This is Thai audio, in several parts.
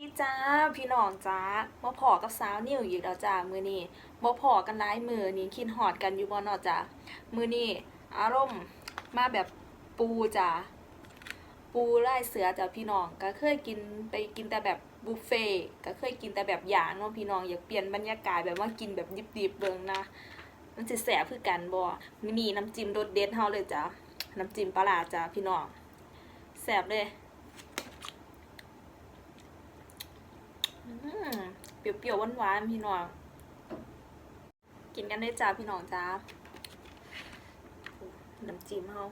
พี่จ้าพี่น้องจ้ามาพอกับสาวนิวอีกแล้วจ้ามือนี้มาพอกันหลายมือนี้คิดหอดกันอยู่บ่เนอจ้ามือนี้อารมณ์มาแบบปูจ้าปูไล่เสือจ้าพี่น้องก็เคยกินไปกินแต่แบบบุฟเฟ่ก็เคยกินแต่แบบอย่างเนาะพี่น้องอยากเปลี่ยนบรรยากาศแบบว่ากินแบบดิบๆเบิ่งนะมันสิแสบคือกันบ่มีนี่น้ำจิ้มรสเด็ดเฮาเลยจ้าน้ำจิ้มปลาร้าจ้าพี่น้องแสบเลย อืม เปรี้ยวๆหวานๆพี่น้อง กินกันได้จ้าพี่น้องจ้าน้ำจิ้มเฮา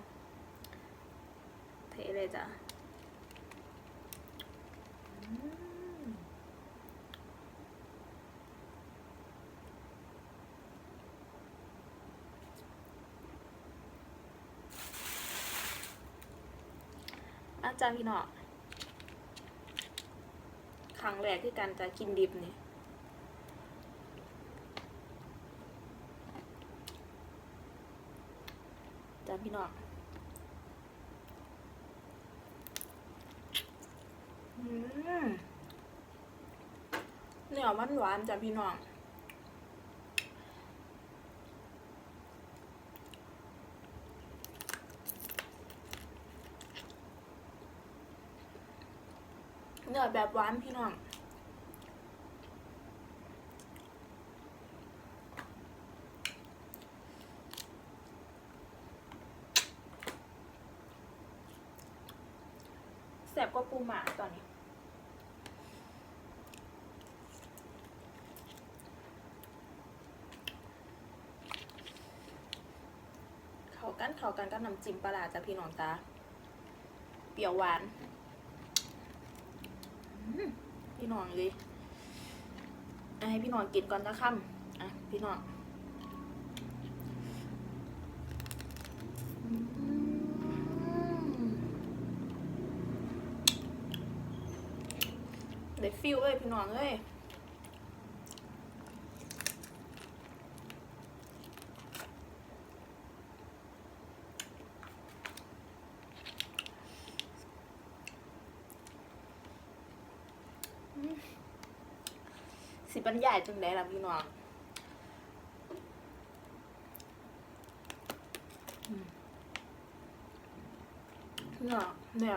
เทเลยจ้าอืมอาจารย์พี่น้อง ครั้งแรกที่การจะกินดิบเนี่ยจ้าพี่น้องอืมเนื้อมันหวานจ้ะพี่น้อง เนื้อแบบหวานพี่น้องแสบกว่าปูหมาตอนนี้ เขากันเขากันกับน้ำจิ้มปลาจ้ะพี่น้องจ้าเปรี้ยวหวาน พี่น้องเลยให้พี่น้องกินก่อนจะค่ำอะพี่น้องเดี๋ยวฟิลเลยพี่น้องเลย สิบรรยายจังไดล่ะพี่น้องอืมเนี่ยเนี่ย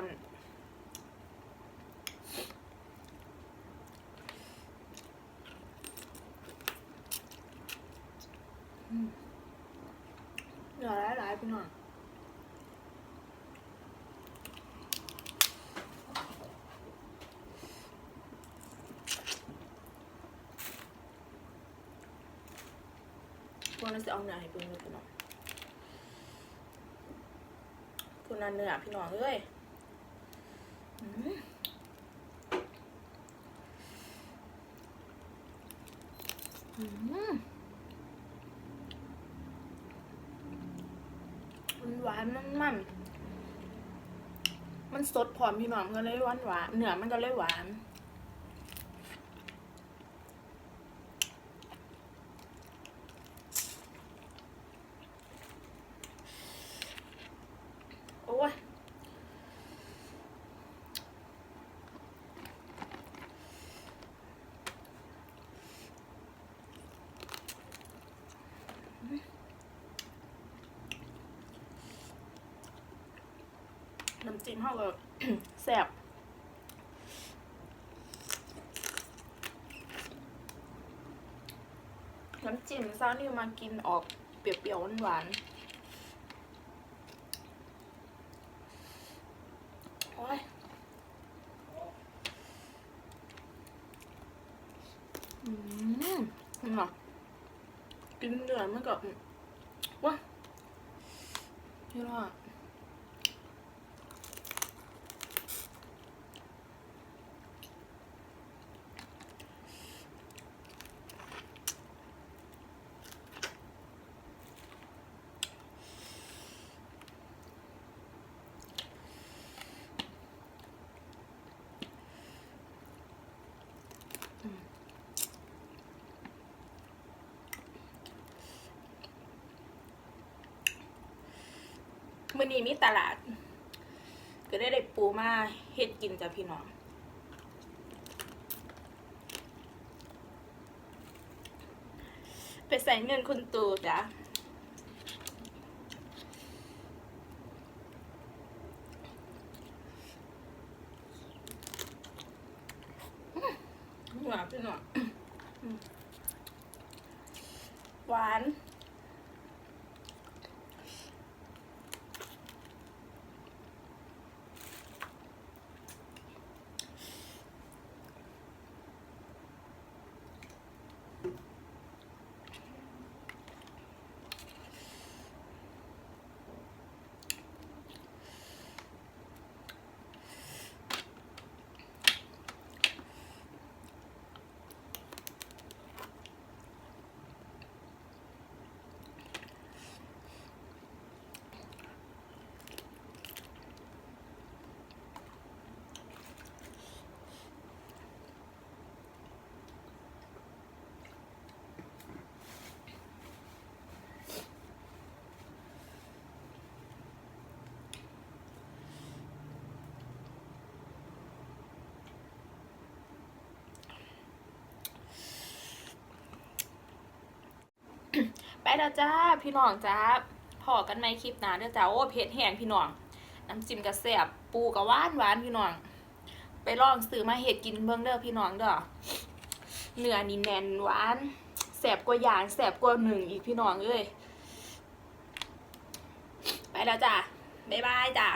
หลือหลายพี่น้อง พวกนั้นจะเอาเนื้อให้เพิ่นเลยพี่น้องพวกนั้นเนื้อพี่น้องเอ้ยอืมอืมมันหวานมันมันมันสดพร้อมพี่น้องก็เลยหวานหวานเนื้อมันก็เลยหวาน โอ้ย น้ำจิ้มเขาก็แซ่บน้ำจิ้มซาวนี่มากินออกเปรี้ยวๆหวานๆโอ้ยอืมนี่หรอกินเดือดมันก็อืมว้าพี่ว่า มื่อนี้มีตลาด ก็ได้ได้ปูมาเฮ็ดกินจ้ะพี่น้องไปใส่เงินคุณตูจ้ะหวานพี่น้องหวาน ไปแล้วจ้าพี่น้องจ้าพอกันไหมคลิปหน้าเด้อจ้าโอ้เผ็ดแห้งพี่น้องน้ำจิ้มกระแสบปูกระหวานหวานพี่น้อง ไปลองซื้อมาเห็ดกินเบื้องเด้อพี่น้องเด้อเนื้อนี่แน่นหวานแสบกว่าย่างแสบกว่าหนึ่งอีกพี่น้องเอ้ยไปแล้วจ้าบ๊ายบายจ้า